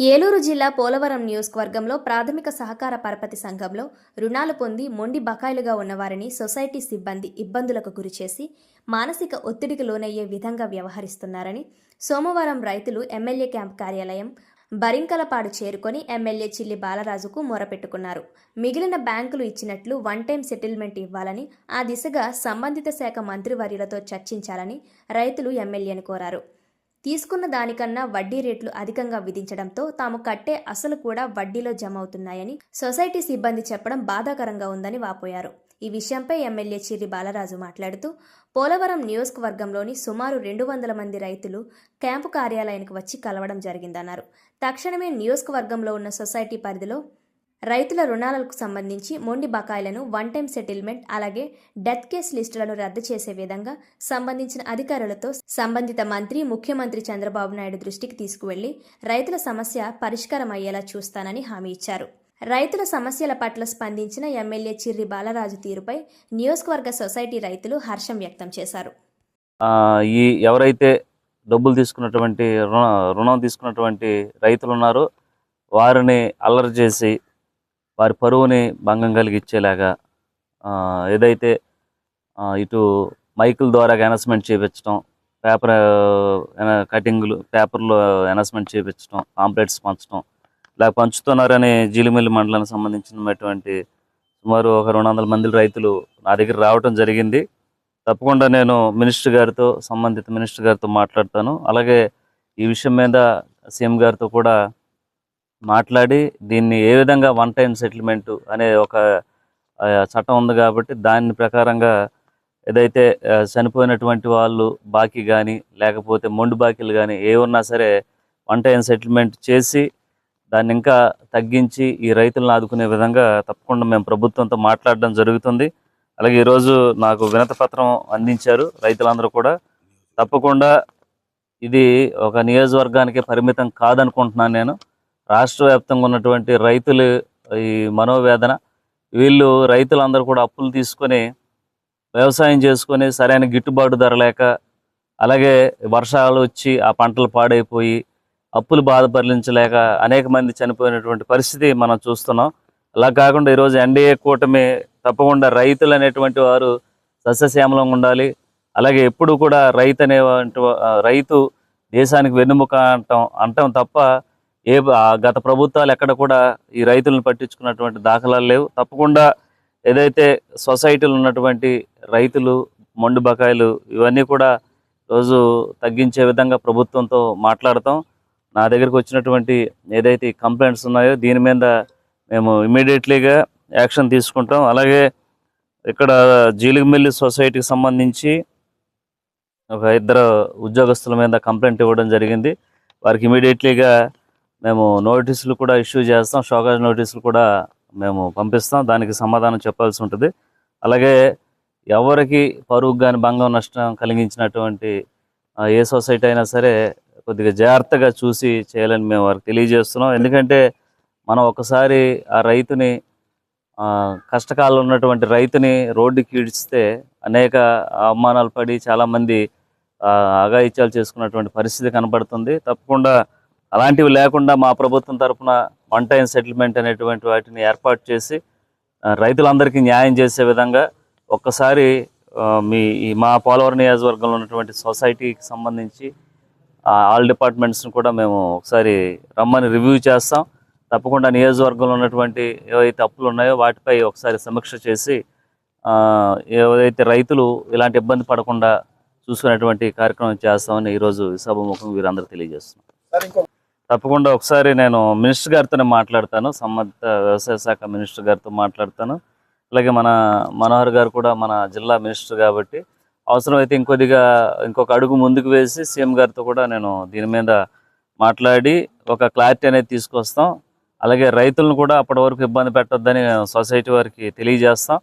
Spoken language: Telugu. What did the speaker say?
ఏలూరు జిల్లా పోలవరం నియోజకవర్గంలో ప్రాథమిక సహకార పరపతి సంఘంలో రుణాలు పొంది మొండి బకాయిలుగా ఉన్నవారిని సొసైటీ సిబ్బంది ఇబ్బందులకు గురిచేసి మానసిక ఒత్తిడికి లోనయ్యే విధంగా వ్యవహరిస్తున్నారని సోమవారం రైతులు ఎమ్మెల్యే క్యాంప్ కార్యాలయం బరింకలపాడు చేరుకొని ఎమ్మెల్యే చిల్లి బాలరాజుకు మొరపెట్టుకున్నారు. మిగిలిన బ్యాంకులు ఇచ్చినట్లు వన్ టైం సెటిల్మెంట్ ఇవ్వాలని ఆ దిశగా సంబంధిత శాఖ మంత్రివర్యులతో చర్చించాలని రైతులు ఎమ్మెల్యేను కోరారు. తీసుకున్న దానికన్నా వడ్డీ రేట్లు అధికంగా విధించడంతో తాము కట్టే అసలు కూడా వడ్డీలో జమ అవుతున్నాయని సొసైటీ సిబ్బంది చెప్పడం బాధాకరంగా ఉందని వాపోయారు. ఈ విషయంపై ఎమ్మెల్యే చిర్రి బాలరాజు మాట్లాడుతూ పోలవరం నియోజకవర్గంలోని సుమారు రెండు వందల మంది రైతులు క్యాంపు కార్యాలయానికి వచ్చి కలవడం జరిగిందన్నారు. తక్షణమే నియోజకవర్గంలో ఉన్న సొసైటీ పరిధిలో రైతుల రుణాలకు సంబంధించి మొండి బకాయిలను వన్ టైం సెటిల్మెంట్ అలాగే డెత్ కేస్ లిస్టులను రద్దు చేసే విధంగా సంబంధించిన అధికారులతో సంబంధిత మంత్రి ముఖ్యమంత్రి చంద్రబాబు నాయుడు దృష్టికి తీసుకువెళ్ళి రైతుల సమస్య పరిష్కారం అయ్యేలా చూస్తానని హామీ ఇచ్చారు. రైతుల సమస్యల పట్ల స్పందించిన ఎమ్మెల్యే చిర్రి బాలరాజు తీరుపై నియోజకవర్గ సొసైటీ రైతులు హర్షం వ్యక్తం చేశారు. ఈ ఎవరైతే డబ్బులు తీసుకున్నటువంటి రుణం తీసుకున్నటువంటి రైతులు ఉన్నారో వారిని అల్లరి చేసి వారి పరువుని భంగం కలిగించేలాగా ఏదైతే ఇటు మైకుల ద్వారా అనౌన్స్మెంట్ చేయించడం పేపర్ కటింగ్లు పేపర్లో అనౌన్స్మెంట్ చేయించడం పాంప్లెట్స్ పంచడం ఇలా పంచుతున్నారని జీలిమిల్లి మండలానికి సంబంధించినటువంటి సుమారు ఒక రెండు వందల మంది రైతులు నా దగ్గర రావటం జరిగింది. తప్పకుండా నేను మినిస్టర్ గారితో సంబంధిత మినిస్టర్ గారితో మాట్లాడతాను. అలాగే ఈ విషయం మీద సీఎం గారితో కూడా మాట్లాడి దీన్ని ఏ విధంగా వన్ టైం సెటిల్మెంట్ అనే ఒక చట్టం ఉంది కాబట్టి దాని ప్రకారంగా ఏదైతే చనిపోయినటువంటి వాళ్ళు బాకీ కానీ లేకపోతే మొండు బాకీలు కానీ ఏ ఉన్నా సరే వన్ టైం సెటిల్మెంట్ చేసి దాన్ని ఇంకా తగ్గించి ఈ రైతులను ఆదుకునే విధంగా తప్పకుండా మేము ప్రభుత్వంతో మాట్లాడడం జరుగుతుంది. అలాగే ఈరోజు నాకు వినత పత్రం అందించారు రైతులందరూ కూడా. తప్పకుండా ఇది ఒక నియోజకవర్గానికి పరిమితం కాదనుకుంటున్నాను నేను. రాష్ట్ర వ్యాప్తంగా ఉన్నటువంటి రైతులు ఈ మనోవేదన వీళ్ళు రైతులందరూ కూడా అప్పులు తీసుకొని వ్యవసాయం చేసుకొని సరైన గిట్టుబాటు ధర లేక అలాగే వర్షాలు వచ్చి ఆ పంటలు పాడైపోయి అప్పులు బాధపరించలేక అనేక మంది చనిపోయినటువంటి పరిస్థితి మనం చూస్తున్నాం. అలా కాకుండా ఈరోజు ఎన్డీఏ కూటమి తప్పకుండా రైతులు అనేటువంటి వారు సస్యశ్యామలంగా ఉండాలి. అలాగే ఎప్పుడు కూడా రైతు అనే రైతు దేశానికి వెన్నుముక అంటాం అంటాం తప్ప ఏ గత ప్రభుత్వాలు ఎక్కడ కూడా ఈ రైతులను పట్టించుకున్నటువంటి దాఖలాలు లేవు. తప్పకుండా ఏదైతే సొసైటీలు ఉన్నటువంటి రైతులు మొండు బకాయిలు ఇవన్నీ కూడా రోజు తగ్గించే విధంగా ప్రభుత్వంతో మాట్లాడతాం. నా దగ్గరకు వచ్చినటువంటి ఏదైతే కంప్లైంట్స్ ఉన్నాయో దీని మీద మేము ఇమీడియట్లీగా యాక్షన్ తీసుకుంటాం. అలాగే ఇక్కడ జీలిగిమిల్లి సొసైటీకి సంబంధించి ఒక ఇద్దరు ఉద్యోగస్తుల మీద కంప్లైంట్ ఇవ్వడం జరిగింది. వారికి ఇమీడియట్లీగా మేము నోటీసులు కూడా ఇష్యూ చేస్తాం షోకాజ్ నోటీసులు కూడా మేము పంపిస్తాం దానికి సమాధానం చెప్పాల్సి ఉంటుంది. అలాగే ఎవరికి పరుగు కానీ భంగం నష్టం కలిగించినటువంటి ఏ సొసైటీ అయినా సరే కొద్దిగా జాగ్రత్తగా చూసి చేయాలని మేము వారికి తెలియజేస్తున్నాం. ఎందుకంటే మనం ఒకసారి ఆ రైతుని కష్టకాలంలో ఉన్నటువంటి రైతుని రోడ్డుకి ఈడ్చితే అనేక అవమానాలు పడి చాలామంది అగాయిత్యాలు అఘాయిత్యాలు చేసుకున్నటువంటి పరిస్థితి కనబడుతుంది తప్పకుండా అలాంటివి లేకుండా మా ప్రభుత్వం తరఫున వన్ టైం సెటిల్మెంట్ అనేటువంటి వాటిని ఏర్పాటు చేసి రైతులందరికీ న్యాయం చేసే విధంగా ఒక్కసారి మీ ఈ మా పోలవరం నియోజకవర్గంలో ఉన్నటువంటి సొసైటీకి సంబంధించి ఆల్ డిపార్ట్మెంట్స్ని కూడా మేము ఒకసారి రమ్మని రివ్యూ చేస్తాం. తప్పకుండా నియోజకవర్గంలో ఉన్నటువంటి ఏవైతే అప్పులు ఉన్నాయో వాటిపై ఒకసారి సమీక్ష చేసి ఏవైతే రైతులు ఇలాంటి ఇబ్బంది పడకుండా చూసుకునేటువంటి కార్యక్రమం చేస్తామని ఈరోజు ఈ సభముఖం వీరందరూ తెలియజేస్తున్నాం తప్పకుండా ఒకసారి నేను మినిస్టర్ గారితోనే మాట్లాడతాను. సంబంధిత వ్యవసాయ శాఖ మినిస్టర్ గారితో మాట్లాడతాను. అలాగే మన మనోహర్ గారు కూడా మన జిల్లా మినిస్టర్ కాబట్టి అవసరమైతే ఇంకొద్దిగా ఇంకొక అడుగు ముందుకు వేసి సీఎం గారితో కూడా నేను దీని మీద మాట్లాడి ఒక క్లారిటీ అనేది తీసుకొస్తాం. అలాగే రైతులను కూడా అప్పటి వరకు ఇబ్బంది పెట్టొద్దని సొసైటీ వారికి తెలియజేస్తాం.